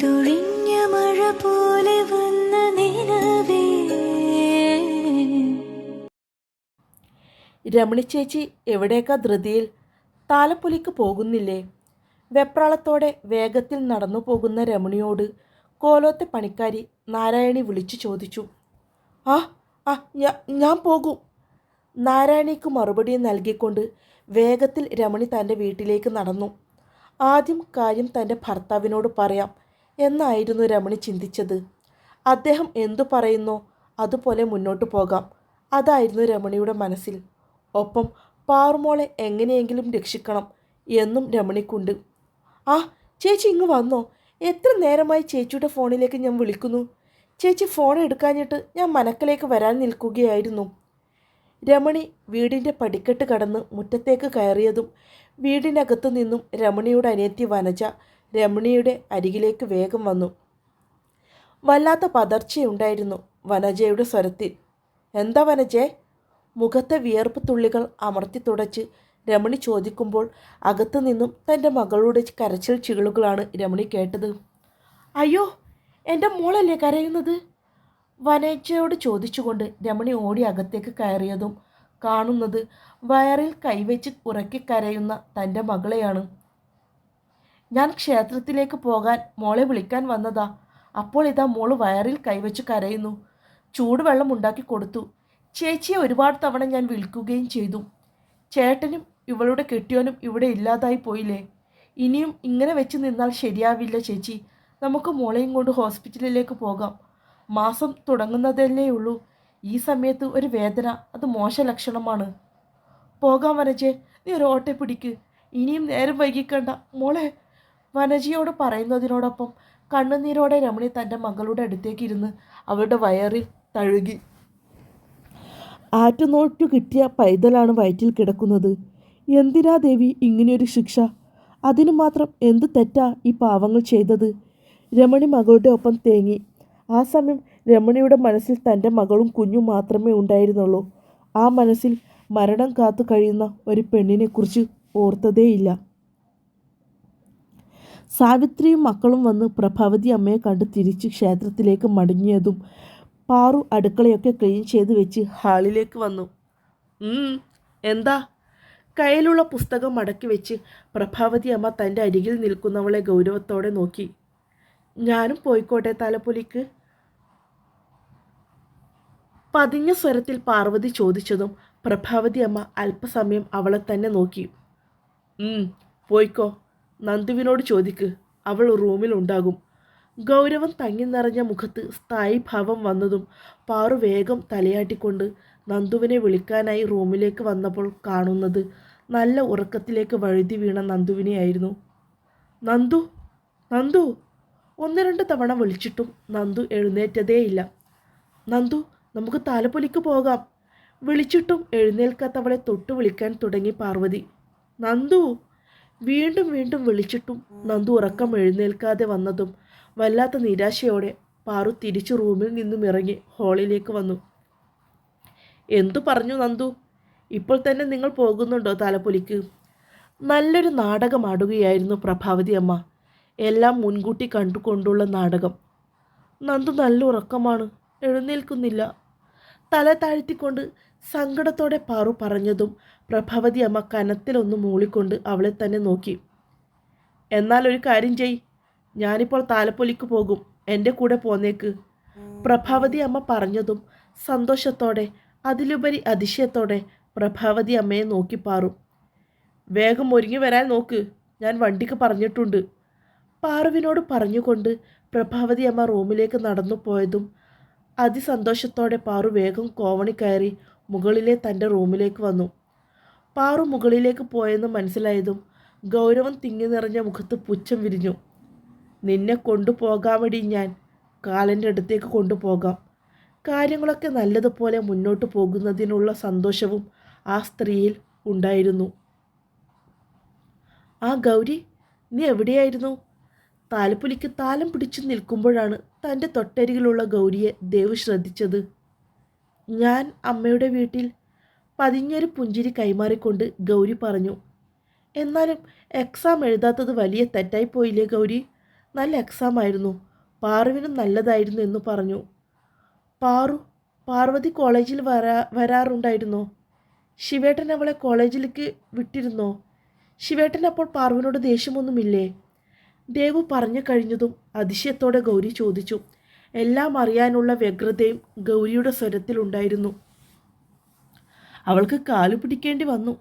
പെയ്തൊഴിഞ്ഞ മഴ പോലെ വന്ന നിലവേ. രമണി ചേച്ചി എവിടേക്കാ ധൃതിയിൽ? താലപ്പൊലിക്ക് പോകുന്നില്ലേ? വെപ്രാളത്തോടെ വേഗത്തിൽ നടന്നു പോകുന്ന രമണിയോട് കോലോത്തെ പണിക്കാരി നാരായണി വിളിച്ചു ചോദിച്ചു. ആ ആ ഞാൻ പോകും. നാരായണിക്ക് മറുപടി നൽകിക്കൊണ്ട് വേഗത്തിൽ രമണി തന്റെ വീട്ടിലേക്ക് നടന്നു. ആദ്യം കാര്യം തന്റെ ഭർത്താവിനോട് പറയാം. എന്നായിരുന്നു രമണി ചിന്തിച്ചത്. അദ്ദേഹം എന്തു പറയുന്നോ അതുപോലെ മുന്നോട്ട് പോകാം. അതായിരുന്നു രമണിയുടെ മനസ്സിൽ. ഒപ്പം പാറുമോളെ എങ്ങനെയെങ്കിലും രക്ഷിക്കണം എന്നും രമണിക്കുണ്ട്. ആ ചേച്ചി ഇങ്ങ് വന്നോ. എത്ര നേരമായി ചേച്ചിയുടെ ഫോണിലേക്ക് ഞാൻ വിളിക്കുന്നു. ചേച്ചി ഫോൺ എടുക്കാഞ്ഞിട്ട് ഞാൻ മനക്കലേക്ക് വരാൻ നിൽക്കുകയായിരുന്നു. രമണി വീടിന്റെ പടിക്കെട്ട് കടന്ന് മുറ്റത്തേക്ക് കയറിയതും വീടിനകത്തു നിന്നും രമണിയുടെ അനിയത്തി വനജ രമണിയുടെ അരികിലേക്ക് വേഗം വന്നു. വല്ലാത്ത പതർച്ചയുണ്ടായിരുന്നു വനജയുടെ സ്വരത്തിൽ. എന്താ വനജേ? മുഖത്തെ വിയർപ്പ് തുള്ളികൾ അമർത്തി തുടച്ച് രമണി ചോദിക്കുമ്പോൾ അകത്തു നിന്നും തന്റെ മകളുടെ കരച്ചിൽ ചിളുകളാണ് രമണി കേട്ടത്. അയ്യോ എന്റെ മോളല്ലേ കരയുന്നത്? വനജയോട് ചോദിച്ചുകൊണ്ട് രമണി ഓടി അകത്തേക്ക് കയറിയതും കാണുന്നത് വയറിൽ കൈവച്ച് ഉറക്കി കരയുന്ന തന്റെ മകളെയാണ്. ഞാൻ ക്ഷേത്രത്തിലേക്ക് പോകാൻ മോളെ വിളിക്കാൻ വന്നതാ. അപ്പോൾ ഇതാ മോൾ വയറിൽ കൈവച്ച് കരയുന്നു. ചൂടുവെള്ളം ഉണ്ടാക്കി കൊടുത്തു. ചേച്ചിയെ ഒരുപാട് തവണ ഞാൻ വിളിക്കുകയും ചെയ്തു. ചേട്ടനും ഇവളുടെ കെട്ടിയോനും ഇവിടെ ഇല്ലാതായി പോയില്ലേ? ഇനിയും ഇങ്ങനെ വെച്ച് നിന്നാൽ ശരിയാവില്ല ചേച്ചി. നമുക്ക് മോളെയും കൊണ്ട് ഹോസ്പിറ്റലിലേക്ക് പോകാം. മാസം തുടങ്ങുന്നതല്ലേ ഉള്ളൂ. ഈ സമയത്ത് ഒരു വേദന അത് മോശ ലക്ഷണമാണ്. പോകാം വനജെ നീ ഒരു ഓട്ടെ പിടിക്ക്. ഇനിയും നേരം വൈകിക്കണ്ട. മോളെ വനജയോട് പറയുന്നതിനോടൊപ്പം കണ്ണുനീരോടെ രമണി തന്റെ മകളുടെ അടുത്തേക്ക് ഇരുന്ന് അവളുടെ വയറിൽ തഴുകി. ആറ്റുനോട്ടു കിട്ടിയ പൈതലാണ് വയറ്റിൽ കിടക്കുന്നത്. എന്തിനാ ദേവി ഇങ്ങനെയൊരു ശിക്ഷ? അതിനു മാത്രം എന്ത് തെറ്റാ ഈ പാവങ്ങൾ ചെയ്തത്? രമണി മകളുടെ ഒപ്പം തേങ്ങി. ആ സമയം രമണിയുടെ മനസ്സിൽ തന്റെ മകളും കുഞ്ഞും മാത്രമേ ഉണ്ടായിരുന്നുള്ളൂ. ആ മനസ്സിൽ മരണം കാത്തു കഴിയുന്ന ഒരു പെണ്ണിനെക്കുറിച്ച് ഓർത്തതേയില്ല. സാവിത്രിയും മക്കളും വന്ന് പ്രഭാവതി അമ്മയെ കണ്ട് തിരിച്ച് ക്ഷേത്രത്തിലേക്ക് മടങ്ങിയതും പാറു അടുക്കളയൊക്കെ ക്ലീൻ ചെയ്ത് വെച്ച് ഹാളിലേക്ക് വന്നു. "ഉം, എന്താ? കയ്യിലുള്ള പുസ്തകം മടക്കി വെച്ച് പ്രഭാവതി അമ്മ തന്റെ അരികിൽ നിൽക്കുന്നവളെ ഗൗരവത്തോടെ നോക്കി. ഞാനും പോയിക്കോട്ടെ തലപ്പൊലിക്ക്. പതിഞ്ഞ സ്വരത്തിൽ പാർവതി ചോദിച്ചതും പ്രഭാവതി അമ്മ അല്പസമയം അവളെ തന്നെ നോക്കി. "ഉം, പോയിക്കോ. നന്ദുവിനോട് ചോദിക്ക്. അവൾ റൂമിലുണ്ടാകും ഗൗരവം തങ്ങി നിറഞ്ഞ മുഖത്ത് സ്ഥായി ഭാവം വന്നതും പാറു വേഗം തലയാട്ടിക്കൊണ്ട് നന്ദുവിനെ വിളിക്കാനായി റൂമിലേക്ക് വന്നപ്പോൾ കാണുന്നത് നല്ല ഉറക്കത്തിലേക്ക് വഴുതി വീണ നന്ദുവിനെയായിരുന്നു. നന്ദു നന്ദു ഒന്ന് രണ്ട് തവണ വിളിച്ചിട്ടും നന്ദു എഴുന്നേറ്റതേയില്ല. നന്ദു നമുക്ക് താലപ്പൊലിക്ക് പോകാം. വിളിച്ചിട്ടും എഴുന്നേൽക്കാത്തവളെ തൊട്ടു വിളിക്കാൻ തുടങ്ങി പാർവതി. നന്ദു വീണ്ടും വീണ്ടും വിളിച്ചിട്ടും നന്ദു ഉറക്കം എഴുന്നേൽക്കാതെ വന്നതും വല്ലാത്ത നിരാശയോടെ പാറു തിരിച്ചു റൂമിൽ നിന്നും ഇറങ്ങി ഹാളിലേക്ക് വന്നു. എന്തു പറഞ്ഞു നന്ദു? ഇപ്പോൾ തന്നെ നിങ്ങൾ പോകുന്നുണ്ടോ താലപ്പൊലിക്ക്? നല്ലൊരു നാടകമാടുകയായിരുന്നു പ്രഭാവതി അമ്മ. എല്ലാം മുൻകൂട്ടി കണ്ടുകൊണ്ടുള്ള നാടകം. നന്ദു നല്ല ഉറക്കമാണ് എഴുന്നേൽക്കുന്നില്ല. തല താഴ്ത്തിക്കൊണ്ട് സങ്കടത്തോടെ പാറു പറഞ്ഞതും പ്രഭാവതി അമ്മ കനത്തിലൊന്ന് മൂളിക്കൊണ്ട് അവളെ തന്നെ നോക്കി. എന്നാൽ ഒരു കാര്യം ചെയ്. ഞാനിപ്പോൾ താലപ്പൊലിക്ക് പോകും. എന്റെ കൂടെ പോന്നേക്ക്. പ്രഭാവതി അമ്മ പറഞ്ഞതും സന്തോഷത്തോടെ അതിലുപരി അതിശയത്തോടെ പ്രഭാവതി അമ്മയെ നോക്കി പാറു. വേഗം ഒരുങ്ങി വരാൻ നോക്ക്. ഞാൻ വണ്ടിക്ക് പറഞ്ഞിട്ടുണ്ട്. പാറുവിനോട് പറഞ്ഞുകൊണ്ട് പ്രഭാവതി അമ്മ റൂമിലേക്ക് നടന്നു പോയതും അതിസന്തോഷത്തോടെ പാറു വേഗം കോവണി കയറി മുകളിലെ തന്റെ റൂമിലേക്ക് വന്നു. പാറു മുകളിലേക്ക് പോയെന്ന് മനസ്സിലായതും ഗൗരവം തിങ്ങി നിറഞ്ഞ മുഖത്ത് പുച്ഛം വിരിഞ്ഞു. നിന്നെ കൊണ്ടുപോകാമടി ഞാൻ. കാലന്റെ അടുത്തേക്ക് കൊണ്ടുപോകാം. കാര്യങ്ങളൊക്കെ നല്ലതുപോലെ മുന്നോട്ട് പോകുന്നതിനുള്ള സന്തോഷവും ആ സ്ത്രീയിൽ ഉണ്ടായിരുന്നു. ആ ഗൗരി നീ എവിടെയായിരുന്നു? താലപ്പുലിക്ക് താലം പിടിച്ചു നിൽക്കുമ്പോഴാണ് തന്റെ തൊട്ടരികിലുള്ള ഗൗരിയെ ദേവ് ശ്രദ്ധിച്ചത്. ഞാൻ അമ്മയുടെ വീട്ടിൽ പതിഞ്ഞൊരു പുഞ്ചിരി കൈമാറിക്കൊണ്ട് ഗൗരി പറഞ്ഞു എന്നാലും എക്സാം എഴുതാത്തത് വലിയ തെറ്റായി പോയില്ലേ ഗൗരി? നല്ല എക്സാം ആയിരുന്നു. പാറുവിനും നല്ലതായിരുന്നു എന്ന് പറഞ്ഞു. പാറു പാർവതി കോളേജിൽ വരാ വരാറുണ്ടായിരുന്നോ? ശിവേട്ടൻ അവളെ കോളേജിലേക്ക് വിട്ടിരുന്നോ? ശിവേട്ടൻ അപ്പോൾ പാർവിനോട് ദേഷ്യമൊന്നുമില്ലേ? ദേവു പറഞ്ഞു കഴിഞ്ഞതും അതിശയത്തോടെ ഗൗരി ചോദിച്ചു എല്ലാം അറിയാനുള്ള വ്യഗ്രതയും ഗൗരിയുടെ സ്വരത്തിലുണ്ടായിരുന്നു. അവൾക്ക് കാലു പിടിക്കേണ്ടി വന്നു.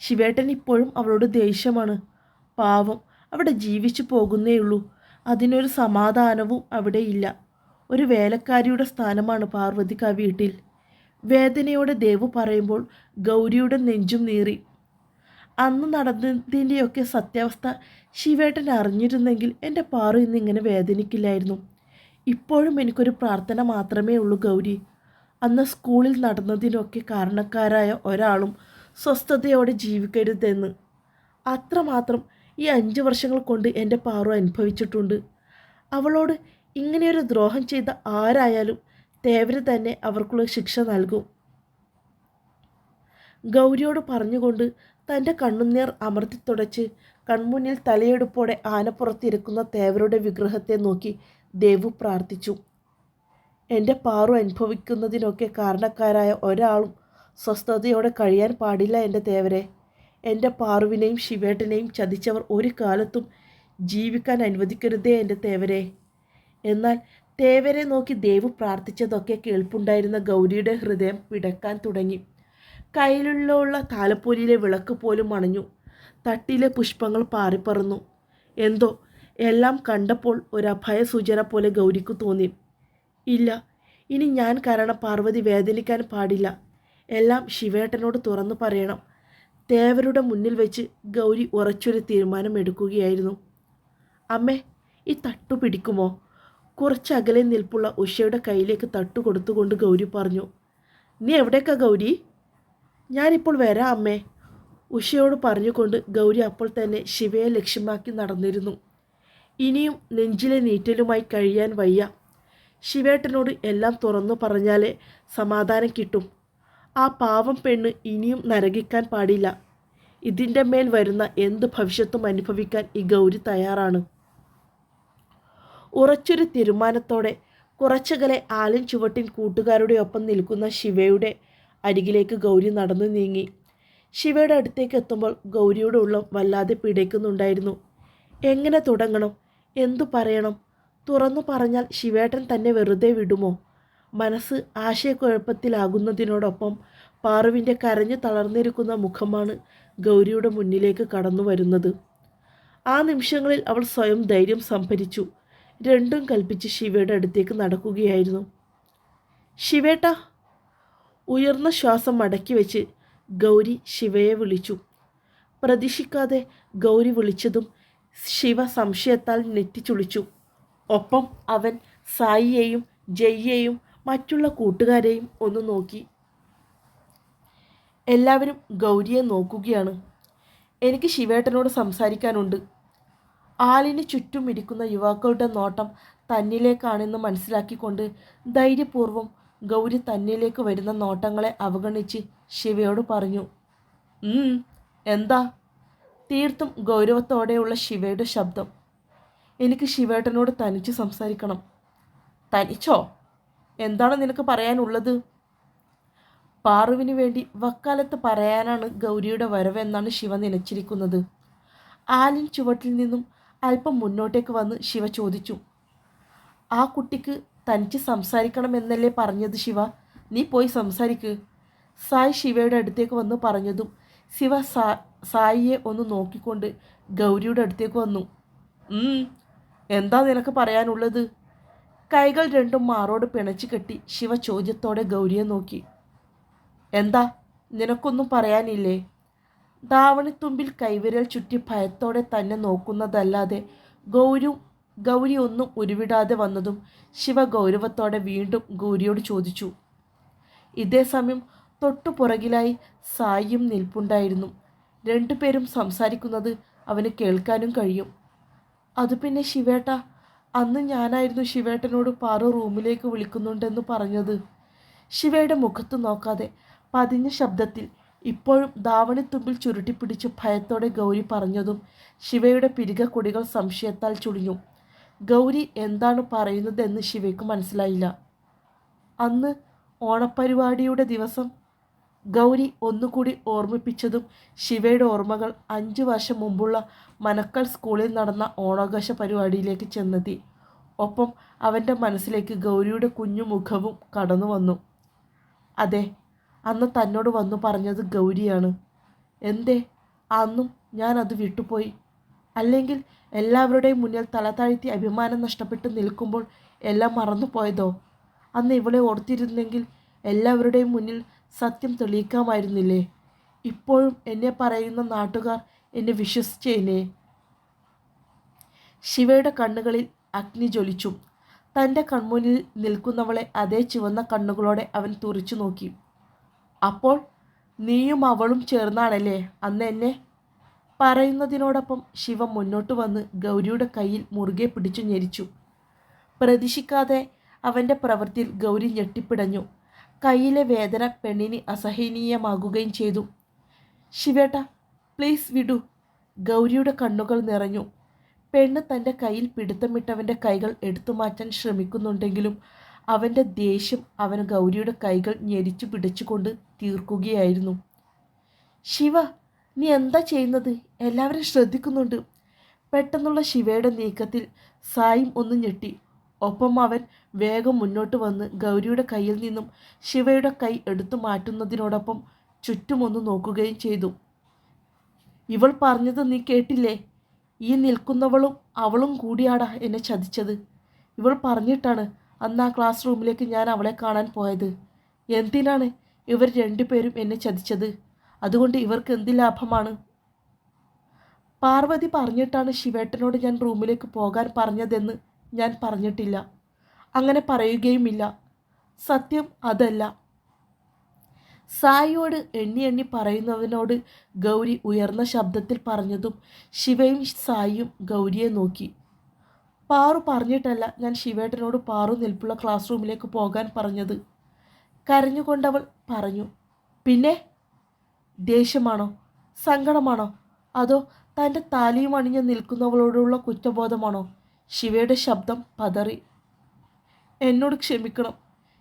ശിവേട്ടൻ ഇപ്പോഴും അവളോട് ദേഷ്യമാണ്. പാവം അവിടെ ജീവിച്ചു പോകുന്നേയുള്ളൂ അതിനൊരു സമാധാനവും അവിടെയില്ല ഒരു വേലക്കാരിയുടെ സ്ഥാനമാണ് പാർവതിക്ക് ആ വീട്ടിൽ. വേദനയോടെ ദേവു പറയുമ്പോൾ ഗൗരിയുടെ നെഞ്ചും നീറി. അന്ന് നടന്നതിന്റെയൊക്കെ സത്യാവസ്ഥ ശിവേട്ടൻ അറിഞ്ഞിരുന്നെങ്കിൽ എന്റെ പാറു ഇന്ന് ഇങ്ങനെ വേദനിക്കില്ലായിരുന്നു. ഇപ്പോഴും എനിക്കൊരു പ്രാർത്ഥന മാത്രമേ ഉള്ളൂ ഗൗരി. അന്ന് സ്കൂളിൽ നടന്നതിനൊക്കെ കാരണക്കാരായ ഒരാളും സ്വസ്ഥതയോടെ ജീവിക്കരുതെന്ന്. അത്രമാത്രം ഈ അഞ്ച് വർഷങ്ങൾ കൊണ്ട് എന്റെ പാറു അനുഭവിച്ചിട്ടുണ്ട്. അവളോട് ഇങ്ങനെയൊരു ദ്രോഹം ചെയ്ത ആരായാലും തേവര് തന്നെ അവർക്കുള്ള ശിക്ഷ നൽകും. ഗൗരിയോട് പറഞ്ഞുകൊണ്ട് തന്റെ കണ്ണുനീർ അമർത്തി തുടച്ച് കൺമുന്നിൽ തലയെടുപ്പോടെ ആനപ്പുറത്തിരിക്കുന്ന തേവരുടെ വിഗ്രഹത്തെ നോക്കി ദേവു പ്രാർത്ഥിച്ചു. എന്റെ പാറു അനുഭവിക്കുന്നതിനൊക്കെ കാരണക്കാരായ ഒരാളും സ്വസ്ഥതയോടെ കഴിയാൻ പാടില്ല എന്റെ തേവരെ. എന്റെ പാറുവിനെയും ശിവേട്ടനെയും ചതിച്ചവർ ഒരു കാലത്തും ജീവിക്കാൻ അനുവദിക്കരുതേ എന്റെ തേവരെ. എന്നാൽ തേവരെ നോക്കി ദേവ് പ്രാർത്ഥിച്ചതൊക്കെ കേൾപ്പുണ്ടായിരുന്ന ഗൗരിയുടെ ഹൃദയം പിടക്കാൻ തുടങ്ങി. കയ്യിലുള്ള താലപ്പൊലിയിലെ വിളക്ക് പോലും അണഞ്ഞു. തട്ടിലെ പുഷ്പങ്ങൾ പാറിപ്പറന്നു. എന്തോ എല്ലാം കണ്ടപ്പോൾ ഒരു അഭയസൂചന പോലെ ഗൗരിക്ക് തോന്നി. ഇല്ല. ഇനി ഞാൻ കാരണം പാർവതി വേദനിക്കാൻ പാടില്ല. എല്ലാം ശിവേട്ടനോട് തുറന്നു പറയണം. ദേവരുടെ മുന്നിൽ വെച്ച് ഗൗരി ഉറച്ചൊരു തീരുമാനം എടുക്കുകയായിരുന്നു അമ്മേ ഈ തട്ടു പിടിക്കുമോ? കുറച്ച് അകലെ നിൽപ്പുള്ള ഉഷയുടെ കയ്യിലേക്ക് തട്ടു കൊടുത്തുകൊണ്ട് ഗൗരി പറഞ്ഞു നീ എവിടേക്കാ ഗൗരി? ഞാനിപ്പോൾ വരാം അമ്മേ ഉഷയോട് പറഞ്ഞുകൊണ്ട് ഗൗരി അപ്പോൾ തന്നെ ശിവയെ ലക്ഷ്യമാക്കി നടന്നിരുന്നു. ഇനിയും നെഞ്ചിലെ നീറ്റലുമായി കഴിയാൻ വയ്യ. ശിവേട്ടനോട് എല്ലാം തുറന്നു പറഞ്ഞാലേ സമാധാനം കിട്ടും. ആ പാവം പെണ്ണ് ഇനിയും നരകിക്കാൻ പാടില്ല. ഇതിന്റെ മേൽ വരുന്ന എന്ത് ഭവിഷ്യത്തും അനുഭവിക്കാൻ ഈ ഗൗരി തയ്യാറാണ്. ഉറച്ചൊരു തീരുമാനത്തോടെ കുറച്ചകലെ ആലിൻ ചുവട്ടിൻ കൂട്ടുകാരുടെ ഒപ്പം നിൽക്കുന്ന ശിവയുടെ അരികിലേക്ക് ഗൗരി നടന്നു നീങ്ങി. ശിവയുടെ അടുത്തേക്ക് എത്തുമ്പോൾ ഗൗരിയുടെ ഉള്ളം വല്ലാതെ പിടയ്ക്കുന്നുണ്ടായിരുന്നു. എങ്ങനെ തുടങ്ങണം? എന്തു പറയണം? തുറന്നു പറഞ്ഞാൽ ശിവേട്ടൻ തന്നെ വെറുതെ വിടുമോ? മനസ്സ് ആശയക്കുഴപ്പത്തിലാകുന്നതിനോടൊപ്പം പാറുവിന്റെ കരഞ്ഞു തളർന്നിരിക്കുന്ന മുഖമാണ് ഗൗരിയുടെ മുന്നിലേക്ക് കടന്നു വരുന്നത്. ആ നിമിഷങ്ങളിൽ അവൾ സ്വയം ധൈര്യം സംഭരിച്ചു. രണ്ടും കൽപ്പിച്ച് ശിവയുടെ അടുത്തേക്ക് നടക്കുകയായിരുന്നു. ശിവേട്ട! ഉയർന്ന ശ്വാസം മടക്കി വെച്ച് ഗൗരി ശിവയെ വിളിച്ചു. പ്രതീക്ഷിക്കാതെ ഗൗരി വിളിച്ചതും ശിവ സംശയത്താൽ നെറ്റിച്ചുളിച്ചു. ഒപ്പം അവൻ സായിയെയും ജയ്യെയും മറ്റുള്ള കൂട്ടുകാരെയും ഒന്ന് നോക്കി. എല്ലാവരും ഗൗരിയെ നോക്കുകയാണ്. എനിക്ക് ശിവേട്ടനോട് സംസാരിക്കാനുണ്ട്. ആലിന് ചുറ്റും ഇരിക്കുന്ന യുവാക്കളുടെ നോട്ടം തന്നിലേക്കാണെന്ന് മനസ്സിലാക്കിക്കൊണ്ട് ധൈര്യപൂർവം ഗൗരി തന്നിലേക്ക് വരുന്ന നോട്ടങ്ങളെ അവഗണിച്ച് ശിവയോട് പറഞ്ഞു "ഉം, എന്താ? തീർത്തും ഗൗരവത്തോടെയുള്ള ശിവയുടെ ശബ്ദം. എനിക്ക് ശിവേട്ടനോട് തനിച്ച് സംസാരിക്കണം. തനിച്ചോ? എന്താണ് നിനക്ക് പറയാനുള്ളത്? പാറുവിന് വേണ്ടി വക്കാലത്ത് പറയാനാണ് ഗൗരിയുടെ വരവെന്നാണ് ശിവ നനച്ചിരിക്കുന്നത്. ആലിൻ ചുവട്ടിൽ നിന്നും അല്പം മുന്നോട്ടേക്ക് വന്ന് ശിവ ചോദിച്ചു. ആ കുട്ടിക്ക് തനിച്ച് സംസാരിക്കണമെന്നല്ലേ പറഞ്ഞത് ശിവ? നീ പോയി സംസാരിക്ക്. സായി ശിവയുടെ അടുത്തേക്ക് വന്ന് പറഞ്ഞതും ശിവ സായിയെ ഒന്ന് നോക്കിക്കൊണ്ട് ഗൗരിയുടെ അടുത്തേക്ക് വന്നു. "ഉം, എന്താ നിനക്ക് പറയാനുള്ളത്? കൈകൾ രണ്ടും മാറോട് പിണച്ചു കെട്ടി ശിവ ചോദ്യത്തോടെ ഗൗരിയെ നോക്കി. എന്താ? നിനക്കൊന്നും പറയാനില്ലേ? ധാവണിത്തുമ്പിൽ കൈവിരൽ ചുറ്റി ഭയത്തോടെ തന്നെ നോക്കുന്നതല്ലാതെ ഗൗരു ഗൗരി ഒന്നും ഉരുവിടാതെ വന്നതും ശിവ ഗൗരവത്തോടെ വീണ്ടും ഗൗരിയോട് ചോദിച്ചു. ഇതേ സമയം തൊട്ടു പുറകിലായി സായിയും നിൽപ്പുണ്ടായിരുന്നു. രണ്ടുപേരും സംസാരിക്കുന്നത് അവന് കേൾക്കാനും കഴിയും. അത് പിന്നെ ശിവേട്ട അന്ന് ഞാനായിരുന്നു ശിവേട്ടനോട് പാറു റൂമിലേക്ക് വിളിക്കുന്നുണ്ടെന്ന് പറഞ്ഞത്. ശിവയുടെ മുഖത്ത് നോക്കാതെ പതിഞ്ഞ ശബ്ദത്തിൽ ഇപ്പോഴും ധാവണിത്തുമ്പിൽ ചുരുട്ടിപ്പിടിച്ച് ഭയത്തോടെ ഗൗരി പറഞ്ഞതും ശിവയുടെ പിരിക കൊടികൾ സംശയത്താൽ ചുളിഞ്ഞു. ഗൗരി എന്താണ് പറയുന്നതെന്ന് ശിവയ്ക്ക് മനസ്സിലായില്ല. അന്ന് ഓണപ്പരിപാടിയുടെ ദിവസം ഗൗരി ഒന്നുകൂടി ഓർമ്മിപ്പിച്ചതും ശിവയുടെ ഓർമ്മകൾ അഞ്ച് വർഷം മുമ്പുള്ള മനക്കൽ സ്കൂളിൽ നടന്ന ഓണാഘോഷ പരിപാടിയിലേക്ക് ചെന്നെത്തി. ഒപ്പം അവന്റെ മനസ്സിലേക്ക് ഗൗരിയുടെ കുഞ്ഞു മുഖവും കടന്നു വന്നു. അതെ അന്ന് തന്നോട് വന്നു പറഞ്ഞത് ഗൗരിയാണ്. എന്തേ അന്നും ഞാൻ അത് വിട്ടുപോയി. അല്ലെങ്കിൽ എല്ലാവരുടെയും മുന്നിൽ തല താഴ്ത്തി അഭിമാനം നഷ്ടപ്പെട്ട് നിൽക്കുമ്പോൾ എല്ലാം മറന്നു പോയതോ അന്ന് ഇവളെ ഓർത്തിരുന്നെങ്കിൽ എല്ലാവരുടെയും മുന്നിൽ സത്യം തെളിയിക്കാമായിരുന്നില്ലേ? ഇപ്പോഴും എന്നെ പറയുന്ന നാട്ടുകാർ എന്നെ വിശ്വസിച്ചേനെ. ശിവയുടെ കണ്ണുകളിൽ അഗ്നി ജ്വലിച്ചു. തന്റെ കൺമുന്നിൽ നിൽക്കുന്നവളെ അതേ ചുവന്ന കണ്ണുകളോടെ അവൻ തുറിച്ചു നോക്കി. അപ്പോൾ നീയും അവളും ചേർന്നാണല്ലേ അന്ന് എന്നെ? പറയുന്നതിനോടൊപ്പം ശിവ മുന്നോട്ട് വന്ന് ഗൗരിയുടെ കയ്യിൽ മുറുകെ പിടിച്ചു ഞെരിച്ചു. പ്രതീക്ഷിക്കാതെ അവന്റെ പ്രവൃത്തിയിൽ ഗൗരി ഞെട്ടിപ്പിടഞ്ഞു. കയ്യിലെ വേദന പെണ്ണിന് അസഹനീയമാകുകയും ചെയ്തു. ശിവേട്ട പ്ലീസ് വിടൂ. ഗൗരിയുടെ കണ്ണുകൾ നിറഞ്ഞു. പെണ്ണ് തന്റെ കയ്യിൽ പിടുത്തമിട്ടവന്റെ കൈകൾ എടുത്തു മാറ്റാൻ ശ്രമിക്കുന്നുണ്ടെങ്കിലും അവന്റെ ദേഷ്യം അവൻ ഗൗരിയുടെ കൈകൾ ഞെരിച്ചു പിടിച്ചുകൊണ്ട് തീർക്കുകയായിരുന്നു. ശിവ നീ എന്താ ചെയ്യുന്നത്? എല്ലാവരും ശ്രദ്ധിക്കുന്നുണ്ട്. പെട്ടെന്നുള്ള ശിവയുടെ നീക്കത്തിൽ സായും ഒന്ന് ഞെട്ടി. ഒപ്പം അവൻ വേഗം മുന്നോട്ട് വന്ന് ഗൗരിയുടെ കയ്യിൽ നിന്നും ശിവയുടെ കൈ എടുത്തു മാറ്റുന്നതിനോടൊപ്പം ചുറ്റുമൊന്ന് നോക്കുകയും ചെയ്തു. ഇവൾ പറഞ്ഞത് നീ കേട്ടില്ലേ? ഈ നിൽക്കുന്നവളും അവളും കൂടിയാടാ എന്നെ ചതിച്ചത്. ഇവൾ പറഞ്ഞിട്ടാണ് അന്ന് ആ ക്ലാസ് റൂമിലേക്ക് ഞാൻ അവളെ കാണാൻ പോയത്. എന്തിനാണ് ഇവർ രണ്ടുപേരും എന്നെ ചതിച്ചത്? അതുകൊണ്ട് ഇവർക്ക് എന്ത് ലാഭമാണ്? പാർവതി പറഞ്ഞിട്ടാണ് ശിവേട്ടനോട് ഞാൻ റൂമിലേക്ക് പോകാൻ പറഞ്ഞതെന്ന് ഞാൻ പറഞ്ഞിട്ടില്ല. അങ്ങനെ പറയുകയുമില്ല. സത്യം അതല്ല. സായിയോട് എണ്ണി എണ്ണി പറയുന്നവനോട് ഗൗരി ഉയർന്ന ശബ്ദത്തിൽ പറഞ്ഞതും ശിവയും സായിയും ഗൗരിയെ നോക്കി. പാറു പറഞ്ഞിട്ടല്ല ഞാൻ ശിവേട്ടനോട് പാറു നിൽപ്പുള്ള ക്ലാസ് റൂമിലേക്ക് പോകാൻ പറഞ്ഞത്. കരഞ്ഞുകൊണ്ടവൾ പറഞ്ഞു പിന്നെ? ദേഷ്യമാണോ? സങ്കടമാണോ? അതോ തന്റെ താലിയും അണിഞ്ഞ് നിൽക്കുന്നവളോടുള്ള കുറ്റബോധമാണോ? ശിവയുടെ ശബ്ദം പതറി. എന്നോട് ക്ഷമിക്കണം.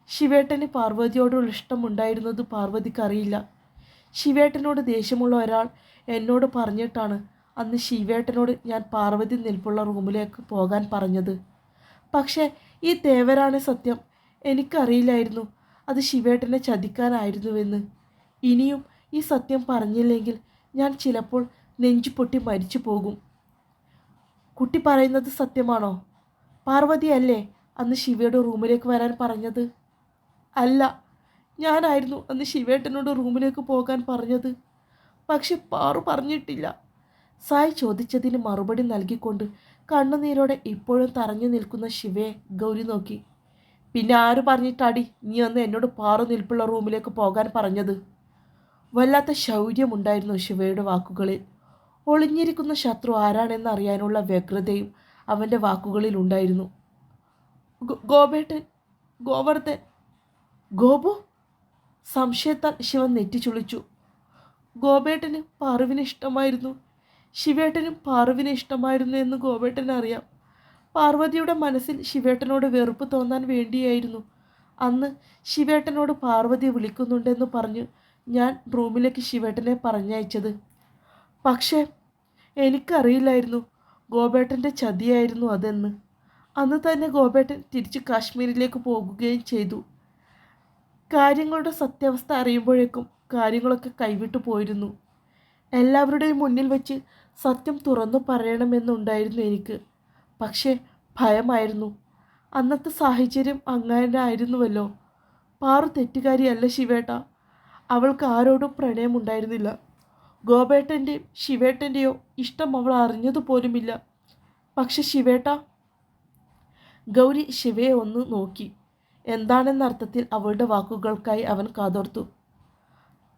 ശിവേട്ടന് പാർവതിയോടുള്ള ഇഷ്ടമുണ്ടായിരുന്നത് പാർവതിക്ക് അറിയില്ല. ശിവേട്ടനോട് ദേഷ്യമുള്ള ഒരാൾ എന്നോട് പറഞ്ഞിട്ടാണ് അന്ന് ശിവേട്ടനോട് ഞാൻ പാർവതി നിൽപ്പുള്ള റൂമിലേക്ക് പോകാൻ പറഞ്ഞത്. പക്ഷേ ഈ തേവരാണ് സത്യം. എനിക്കറിയില്ലായിരുന്നു അത് ശിവേട്ടനെ ചതിക്കാനായിരുന്നുവെന്ന്. ഇനിയും ഈ സത്യം പറഞ്ഞില്ലെങ്കിൽ ഞാൻ ചിലപ്പോൾ നെഞ്ചു പൊട്ടി മരിച്ചു പോകും കുട്ടി പറയുന്നത് സത്യമാണോ? പാർവതി അല്ലേ അന്ന് ശിവയുടെ റൂമിലേക്ക് വരാൻ പറഞ്ഞത്? അല്ല ഞാനായിരുന്നു അന്ന് ശിവേട്ടനോട് റൂമിലേക്ക് പോകാൻ പറഞ്ഞത്. പക്ഷെ പാറു പറഞ്ഞിട്ടില്ല. സായി ചോദിച്ചതിന് മറുപടി നൽകിക്കൊണ്ട് കണ്ണുനീരോടെ ഇപ്പോഴും തറഞ്ഞു നിൽക്കുന്ന ശിവയെ ഗൗരി നോക്കി. പിന്നെ ആര് പറഞ്ഞിട്ടാടി നീ അന്ന് എന്നോട് പാറു നിൽപ്പുള്ള റൂമിലേക്ക് പോകാൻ പറഞ്ഞത്? വല്ലാത്ത ശൗര്യമുണ്ടായിരുന്നു ശിവയുടെ വാക്കുകളിൽ. ഒളിഞ്ഞിരിക്കുന്ന ശത്രു ആരാണെന്ന് അറിയാനുള്ള വ്യഗ്രതയും അവന്റെ വാക്കുകളിൽ ഉണ്ടായിരുന്നു. ഗോപേട്ടൻ ഗോവർദ്ധൻ ഗോപു? സംശയത്താൽ ശിവൻ നെറ്റിച്ചുളിച്ചു. ഗോപേട്ടന് പാറുവിനെ ഇഷ്ടമായിരുന്നു. ശിവേട്ടനും പാറുവിനെ ഇഷ്ടമായിരുന്നു എന്ന് ഗോപേട്ടൻ അറിയാം. പാർവതിയുടെ മനസ്സിൽ ശിവേട്ടനോട് വെറുപ്പ് തോന്നാൻ വേണ്ടിയായിരുന്നു. അന്ന് ശിവേട്ടനോട് പാർവതി വിളിക്കുന്നുണ്ടെന്ന് പറഞ്ഞ് ഞാൻ റൂമിലേക്ക് ശിവേട്ടനെ പറഞ്ഞയച്ചത്. പക്ഷേ എനിക്കറിയില്ലായിരുന്നു ഗോപേട്ടന്റെ ചതിയായിരുന്നു അതെന്ന്. അന്ന് തന്നെ ഗോപേട്ടൻ തിരിച്ച് കാശ്മീരിലേക്ക് പോകുകയും ചെയ്തു. കാര്യങ്ങളുടെ സത്യാവസ്ഥ അറിയുമ്പോഴേക്കും കാര്യങ്ങളൊക്കെ കൈവിട്ടു പോയിരുന്നു. എല്ലാവരുടെയും മുന്നിൽ വെച്ച് സത്യം തുറന്നു പറയണമെന്നുണ്ടായിരുന്നു എനിക്ക്. പക്ഷേ ഭയമായിരുന്നു. അന്നത്തെ സാഹചര്യം അങ്ങനെ ആയിരുന്നുവല്ലോ. പാറു തെറ്റുകാരിയല്ല ശിവേട്ട. അവൾക്ക് ആരോടും പ്രണയമുണ്ടായിരുന്നില്ല. ഗോപേട്ടന്റെയും ശിവേട്ടന്റെയോ ഇഷ്ടം അവൾ അറിഞ്ഞതുപോലുമില്ല പക്ഷെ ശിവേട്ട ഗൗരി ശിവയെ ഒന്ന് നോക്കി. എന്താണെന്ന അർത്ഥത്തിൽ അവളുടെ വാക്കുകൾക്കായി അവൻ കാതോർത്തു.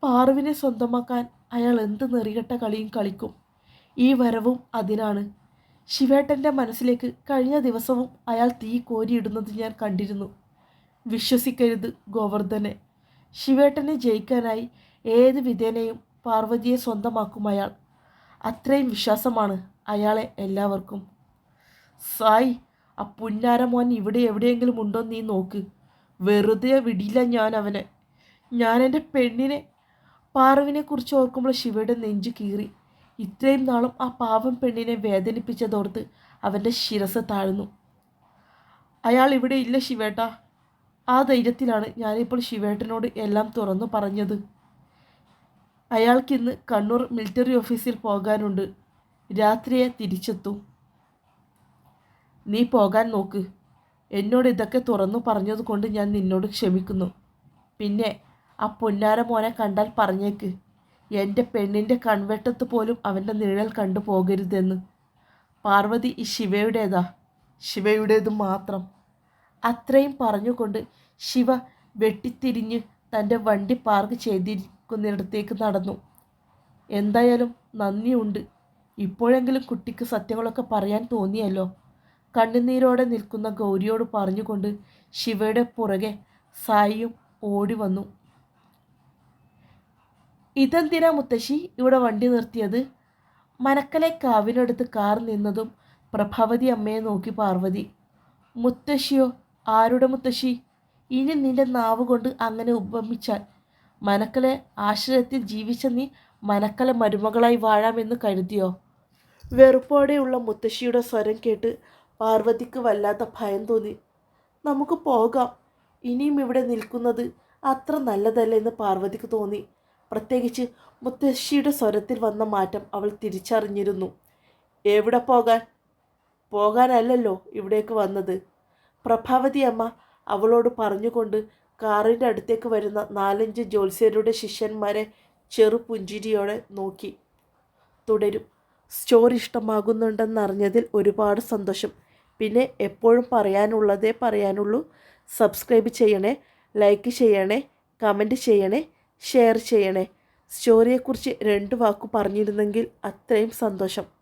പാറുവിനെ സ്വന്തമാക്കാൻ അയാൾ എന്ത് നെറികെട്ട കളിയും കളിക്കും. ഈ വരവും അതിനാണ്. ശിവേട്ടന്റെ മനസ്സിലേക്ക് കഴിഞ്ഞ ദിവസവും അയാൾ തീ കോരിയിടുന്നത് ഞാൻ കണ്ടിരുന്നു. വിശ്വസിക്കരുത് ഗോവർദ്ധനെ. ശിവേട്ടനെ ജയിക്കാനായി ഏത് വിധേനയും പാർവതിയെ സ്വന്തമാക്കും അയാൾ. അത്രയും വിശ്വാസമാണ് അയാളെ എല്ലാവർക്കും. സായ് ആ പുന്നാര മോൻ ഇവിടെ എവിടെയെങ്കിലും ഉണ്ടോ നീ നോക്ക്. വെറുതെ വിടില്ല ഞാൻ അവനെ. ഞാൻ എന്റെ പെണ്ണിനെ പാർവിനെ കുറിച്ച് ഓർക്കുമ്പോൾ ശിവയുടെ നെഞ്ച് കീറി. ഇത്രയും നാളും ആ പാവം പെണ്ണിനെ വേദനിപ്പിച്ചതോർത്ത് അവന്റെ ശിരസ് താഴ്ന്നു. അയാൾ ഇവിടെ ഇല്ല ശിവേട്ട. ആ ധൈര്യത്തിലാണ് ഞാനിപ്പോൾ ശിവേട്ടനോട് എല്ലാം തുറന്നു പറഞ്ഞത്. അയാൾക്കിന്ന് കണ്ണൂർ മിലിറ്ററി ഓഫീസിൽ പോകാനുണ്ട്. രാത്രിയെ തിരിച്ചെത്തും. നീ പോകാൻ നോക്ക്. എന്നോട് ഇതൊക്കെ തുറന്നു പറഞ്ഞതുകൊണ്ട് ഞാൻ നിന്നോട് ക്ഷമിക്കുന്നു. പിന്നെ ആ പൊന്നാര മോനെ കണ്ടാൽ പറഞ്ഞേക്ക്. എന്റെ പെണ്ണിന്റെ കൺവെട്ടത്ത് പോലും അവന്റെ നിഴൽ കണ്ടു പോകരുതെന്ന്. പാർവതി ഈ ശിവയുടേതാ. ശിവയുടേത് മാത്രം. അത്രയും പറഞ്ഞുകൊണ്ട് ശിവ വെട്ടിത്തിരിഞ്ഞ് തന്റെ വണ്ടി പാർക്ക് ചെയ്തിരിക്കുന്നിടത്തേക്ക് നടന്നു. എന്തായാലും നന്ദിയുണ്ട്. ഇപ്പോഴെങ്കിലും കുട്ടിക്ക് സത്യങ്ങളൊക്കെ പറയാൻ തോന്നിയല്ലോ. കണ്ണുനീരോടെ നിൽക്കുന്ന ഗൗരിയോട് പറഞ്ഞുകൊണ്ട് ശിവയുടെ പുറകെ സായിയും ഓടി വന്നു. ഇതെന്തിനാ മുത്തശ്ശി ഇവിടെ വണ്ടി നിർത്തിയത്? മനക്കലെ കാവിനടുത്ത് കാർ നിന്നതും പ്രഭാവതി അമ്മയെ നോക്കി പാർവതി. മുത്തശ്ശിയോ? ആരുടെ മുത്തശ്ശി? ഇനി നിന്റെ നാവ് കൊണ്ട് അങ്ങനെ ഉപമിച്ചാൽ മനക്കലെ ആശ്രയത്തിൽ ജീവിച്ച നീ മനക്കല മരുമകളായി വാഴാമെന്ന് കരുതിയോ? വെറുപ്പോടെയുള്ള മുത്തശ്ശിയുടെ സ്വരം കേട്ട് പാർവതിക്ക് വല്ലാത്ത ഭയം തോന്നി. നമുക്ക് പോകാം. ഇനിയും ഇവിടെ നിൽക്കുന്നത് അത്ര നല്ലതല്ല എന്ന് പാർവതിക്ക് തോന്നി. പ്രത്യേകിച്ച് മുത്തശ്ശിയുടെ സ്വരത്തിൽ വന്ന മാറ്റം അവൾ തിരിച്ചറിഞ്ഞിരുന്നു. എവിടെ പോകാൻ? പോകാനല്ലല്ലോ ഇവിടേക്ക് വന്നത്. പ്രഭാവതി അമ്മ അവളോട് പറഞ്ഞുകൊണ്ട് കാറിന്റെ അടുത്തേക്ക് വരുന്ന നാലഞ്ച് ജ്യോത്സ്യരുടെ ശിഷ്യന്മാരെ ചെറുപുഞ്ചിരിയോടെ നോക്കി. തുടരും. സ്റ്റോറി ഇഷ്ടമാകുന്നുണ്ടെന്നറിഞ്ഞതിൽ ഒരുപാട് സന്തോഷം. പിന്നെ എപ്പോഴും പറയാനുള്ളതേ പറയാനുള്ളൂ. സബ്സ്ക്രൈബ് ചെയ്യണേ ലൈക്ക് ചെയ്യണേ കമന്റ് ചെയ്യണേ ഷെയർ ചെയ്യണേ. സ്റ്റോറിയെക്കുറിച്ച് രണ്ട് വാക്കു പറഞ്ഞിരുന്നെങ്കിൽ അത്രയും സന്തോഷം.